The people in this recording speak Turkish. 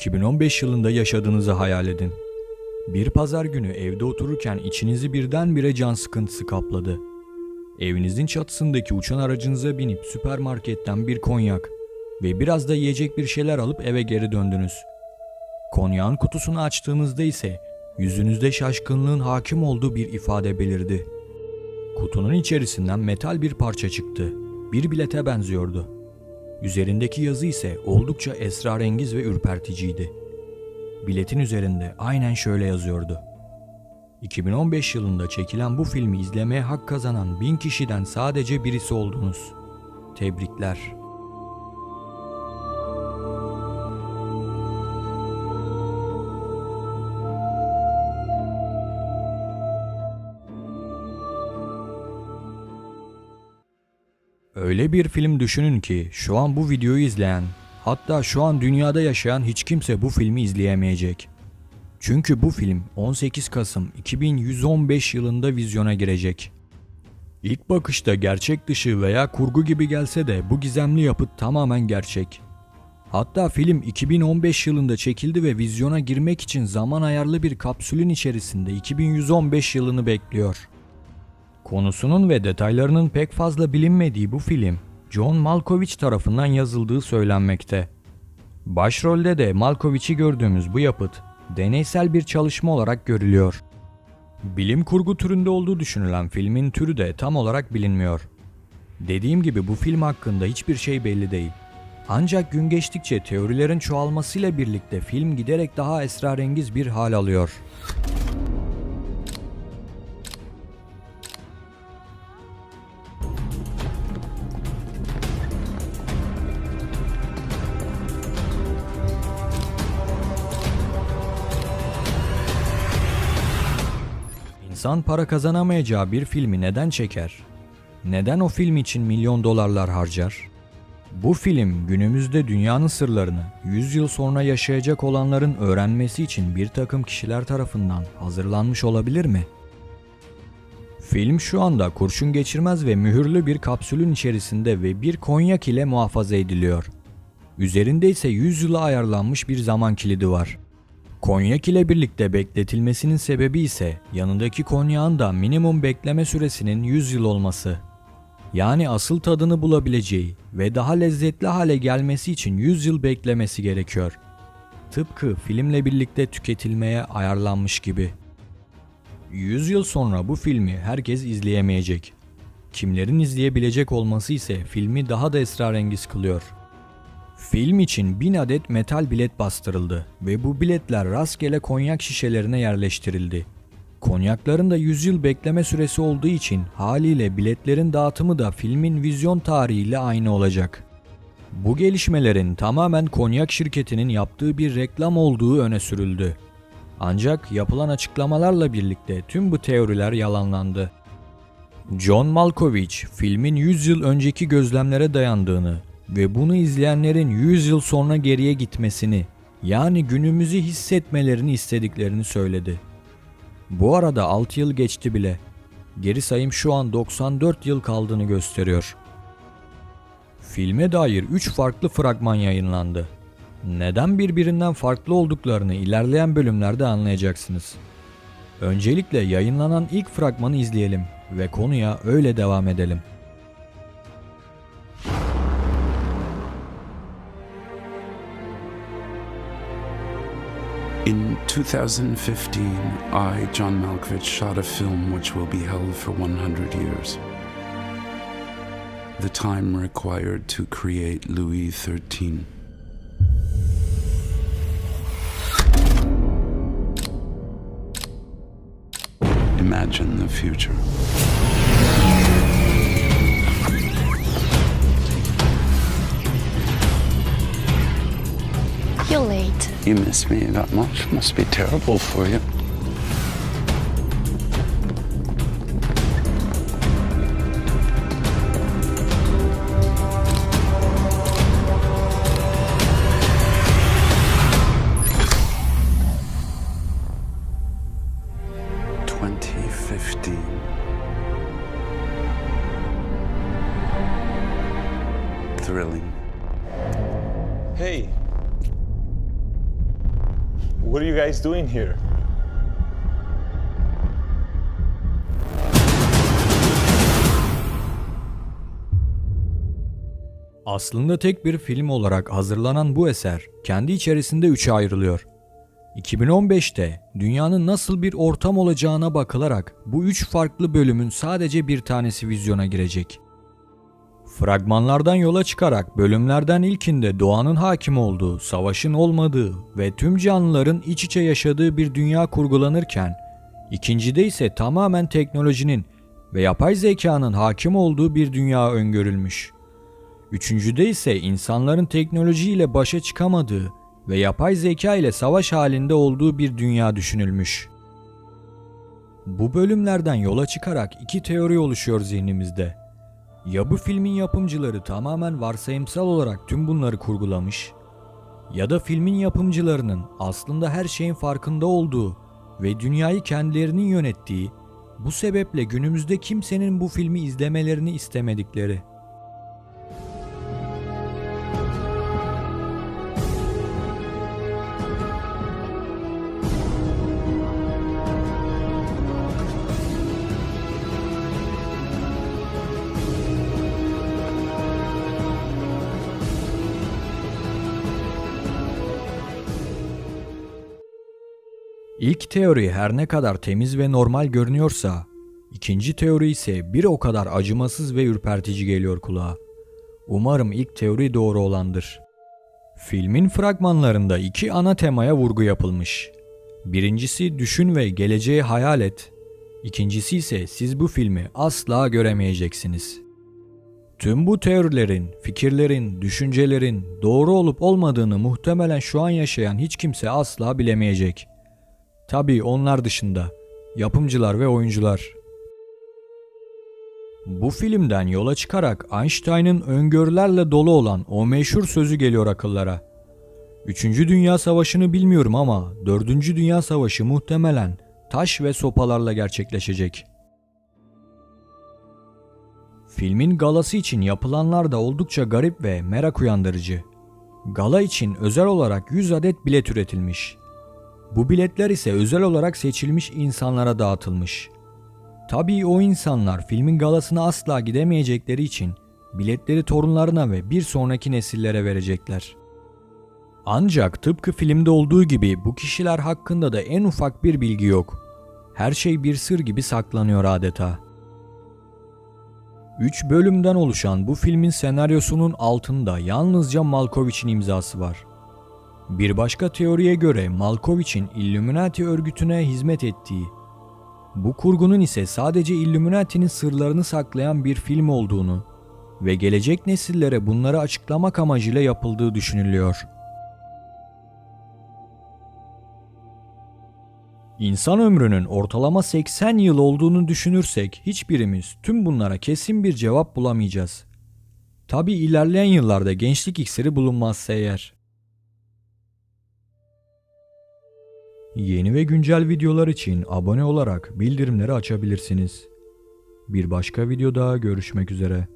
...2015 yılında yaşadığınızı hayal edin. Bir pazar günü evde otururken içinizi birdenbire can sıkıntısı kapladı. Evinizin çatısındaki uçan aracınıza binip süpermarketten bir konyak ve biraz da yiyecek bir şeyler alıp eve geri döndünüz. Konyağın kutusunu açtığınızda ise yüzünüzde şaşkınlığın hakim olduğu bir ifade belirdi. Kutunun içerisinden metal bir parça çıktı. Bir bilete benziyordu. Üzerindeki yazı ise oldukça esrarengiz ve ürperticiydi. Biletin üzerinde aynen şöyle yazıyordu. 2015 yılında çekilen bu filmi izlemeye hak kazanan bin kişiden sadece birisi oldunuz. Tebrikler. Öyle bir film düşünün ki şu an bu videoyu izleyen, hatta şu an dünyada yaşayan hiç kimse bu filmi izleyemeyecek. Çünkü bu film 18 Kasım 2115 yılında vizyona girecek. İlk bakışta gerçek dışı veya kurgu gibi gelse de bu gizemli yapıt tamamen gerçek. Hatta film 2015 yılında çekildi ve vizyona girmek için zaman ayarlı bir kapsülün içerisinde 2115 yılını bekliyor. Konusunun ve detaylarının pek fazla bilinmediği bu film, John Malkovich tarafından yazıldığı söylenmekte. Başrolde de Malkovich'i gördüğümüz bu yapıt, deneysel bir çalışma olarak görülüyor. Bilim kurgu türünde olduğu düşünülen filmin türü de tam olarak bilinmiyor. Dediğim gibi bu film hakkında hiçbir şey belli değil. Ancak gün geçtikçe teorilerin çoğalmasıyla birlikte film giderek daha esrarengiz bir hal alıyor. İnsan para kazanamayacağı bir filmi neden çeker? Neden o film için milyon dolarlar harcar? Bu film günümüzde dünyanın sırlarını 100 yıl sonra yaşayacak olanların öğrenmesi için bir takım kişiler tarafından hazırlanmış olabilir mi? Film şu anda kurşun geçirmez ve mühürlü bir kapsülün içerisinde ve bir konyak ile muhafaza ediliyor. Üzerinde ise 100 yıla ayarlanmış bir zaman kilidi var. Konyak ile birlikte bekletilmesinin sebebi ise yanındaki konyağın da minimum bekleme süresinin 100 yıl olması. Yani asıl tadını bulabileceği ve daha lezzetli hale gelmesi için 100 yıl beklemesi gerekiyor. Tıpkı filmle birlikte tüketilmeye ayarlanmış gibi. 100 yıl sonra bu filmi herkes izleyemeyecek. Kimlerin izleyebilecek olması ise filmi daha da esrarengiz kılıyor. Film için 1000 adet metal bilet bastırıldı ve bu biletler rastgele konyak şişelerine yerleştirildi. Konyakların da 100 yıl bekleme süresi olduğu için haliyle biletlerin dağıtımı da filmin vizyon tarihiyle aynı olacak. Bu gelişmelerin tamamen konyak şirketinin yaptığı bir reklam olduğu öne sürüldü. Ancak yapılan açıklamalarla birlikte tüm bu teoriler yalanlandı. John Malkovich filmin 100 yıl önceki gözlemlere dayandığını ve bunu izleyenlerin 100 yıl sonra geriye gitmesini yani günümüzü hissetmelerini istediklerini söyledi. Bu arada 6 yıl geçti bile. Geri sayım şu an 94 yıl kaldığını gösteriyor. Filme dair 3 farklı fragman yayınlandı. Neden birbirinden farklı olduklarını ilerleyen bölümlerde anlayacaksınız. Öncelikle yayınlanan ilk fragmanı izleyelim ve konuya öyle devam edelim. In 2015, I, John Malkovich, shot a film which will be held for 100 years. The time required to create Louis XIII. Imagine the future. You're late. You miss me that much? Must be terrible for you. What are you guys doing here? Aslında tek bir film olarak hazırlanan bu eser kendi içerisinde üçe ayrılıyor. 2015'te dünyanın nasıl bir ortam olacağına bakılarak bu üç farklı bölümün sadece bir tanesi vizyona girecek. Fragmanlardan yola çıkarak bölümlerden ilkinde doğanın hakim olduğu, savaşın olmadığı ve tüm canlıların iç içe yaşadığı bir dünya kurgulanırken, ikincide ise tamamen teknolojinin ve yapay zekanın hakim olduğu bir dünya öngörülmüş. Üçüncüde ise insanların teknolojiyle başa çıkamadığı ve yapay zeka ile savaş halinde olduğu bir dünya düşünülmüş. Bu bölümlerden yola çıkarak iki teori oluşuyor zihnimizde. Ya bu filmin yapımcıları tamamen varsayımsal olarak tüm bunları kurgulamış ya da filmin yapımcılarının aslında her şeyin farkında olduğu ve dünyayı kendilerinin yönettiği, bu sebeple günümüzde kimsenin bu filmi izlemelerini istemedikleri. İlk teori her ne kadar temiz ve normal görünüyorsa, ikinci teori ise bir o kadar acımasız ve ürpertici geliyor kulağa. Umarım ilk teori doğru olandır. Filmin fragmanlarında iki ana temaya vurgu yapılmış. Birincisi düşün ve geleceği hayal et. İkincisi ise siz bu filmi asla göremeyeceksiniz. Tüm bu teorilerin, fikirlerin, düşüncelerin doğru olup olmadığını muhtemelen şu an yaşayan hiç kimse asla bilemeyecek. Tabii onlar dışında yapımcılar ve oyuncular. Bu filmden yola çıkarak Einstein'ın öngörülerle dolu olan o meşhur sözü geliyor akıllara. Üçüncü Dünya Savaşı'nı bilmiyorum ama Dördüncü Dünya Savaşı muhtemelen taş ve sopalarla gerçekleşecek. Filmin galası için yapılanlar da oldukça garip ve merak uyandırıcı. Gala için özel olarak 100 adet bilet üretilmiş. Bu biletler ise özel olarak seçilmiş insanlara dağıtılmış. Tabii o insanlar filmin galasına asla gidemeyecekleri için biletleri torunlarına ve bir sonraki nesillere verecekler. Ancak tıpkı filmde olduğu gibi bu kişiler hakkında da en ufak bir bilgi yok. Her şey bir sır gibi saklanıyor adeta. 3 bölümden oluşan bu filmin senaryosunun altında yalnızca Malkovich'in imzası var. Bir başka teoriye göre Malkovich'in Illuminati örgütüne hizmet ettiği, bu kurgunun ise sadece Illuminati'nin sırlarını saklayan bir film olduğunu ve gelecek nesillere bunları açıklamak amacıyla yapıldığı düşünülüyor. İnsan ömrünün ortalama 80 yıl olduğunu düşünürsek hiçbirimiz tüm bunlara kesin bir cevap bulamayacağız. Tabi ilerleyen yıllarda gençlik iksiri bulunmazsa eğer. Yeni ve güncel videolar için abone olarak bildirimleri açabilirsiniz. Bir başka videoda görüşmek üzere.